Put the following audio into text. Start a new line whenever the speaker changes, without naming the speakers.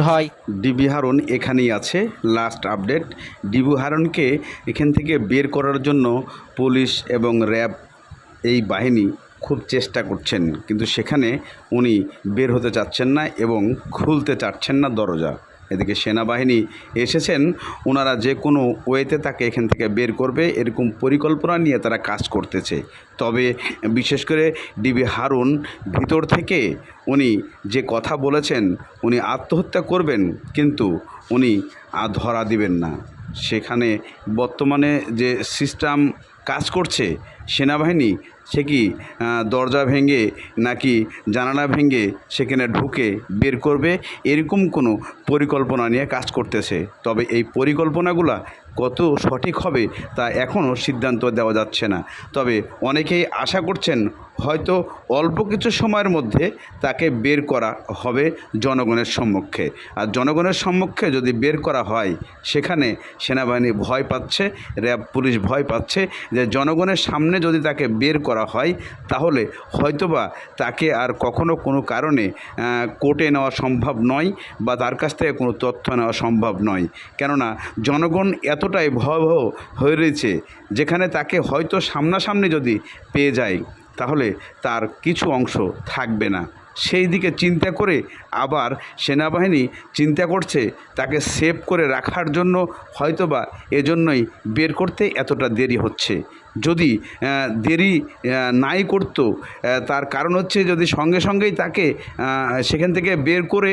হয়।
ডিবি হারুন এখানেই আছে। লাস্ট আপডেট, ডিবি হারুনকে এখান থেকে বের করার জন্য পুলিশ এবং র্যাব এই বাহিনী খুব চেষ্টা করছেন, কিন্তু সেখানে উনি বের হতে চাচ্ছেন না এবং খুলতে চাচ্ছেন না দরজা। এদিকে সেনাবাহিনী এসেছেন। ওনারা যে কোনো ওয়েতে তাকে এখান থেকে বের করবে। এরকম পরিকল্পনা নিয়ে তারা কাজ করতেছে। তবে বিশেষ করে ডিবি হারুন ভিতর থেকে উনি যে কথা বলেছেন, উনি আত্মহত্যা করবেন, কিন্তু উনি আর ধরা দিবেন না। সেখানে বর্তমানে যে সিস্টেম কাজ করছে সেনাবাহিনী, সে কি দরজা ভেঙে নাকি জানালা ভেঙে সেখানে ঢুকে বের করবে? এরকম কোনো পরিকল্পনা নিয়ে কাজ করতেছে। তবে এই পরিকল্পনাগুলা কত সঠিক হবে তা এখনও সিদ্ধান্ত দেওয়া যাচ্ছে না। তবে অনেকেই আশা করছেন হয়তো অল্প কিছু সময়ের মধ্যে তাকে বের করা হবে জনগণের সম্মুখে। আর জনগণের সম্মুখে যদি বের করা হয়, সেখানে সেনাবাহিনী ভয় পাচ্ছে, র্যাব পুলিশ ভয় পাচ্ছে যে জনগণের সামনে যদি তাকে বের করা হয়, তাহলে হয়তোবা তাকে আর কখনো কোনো কারণে কোর্টে নেওয়া সম্ভব নয় বা তার কাছ থেকে কোনো তথ্য নেওয়া সম্ভব নয়। কেননা জনগণ এতটাই ভয়াবহ হয়ে রয়েছে, যেখানে তাকে হয়তো সামনাসামনি যদি পেয়ে যায় তাহলে তার কিছু অংশ থাকবে না। সেই দিকে চিন্তা করে আবার সেনাবাহিনী চিন্তা করছে তাকে সেভ করে রাখার জন্য, হয়তোবা এজন্যই বের করতে এতটা দেরি হচ্ছে। যদি দেরি নাই করতো তার কারণ হচ্ছে যদি সঙ্গে সঙ্গেই তাকে সেখান থেকে বের করে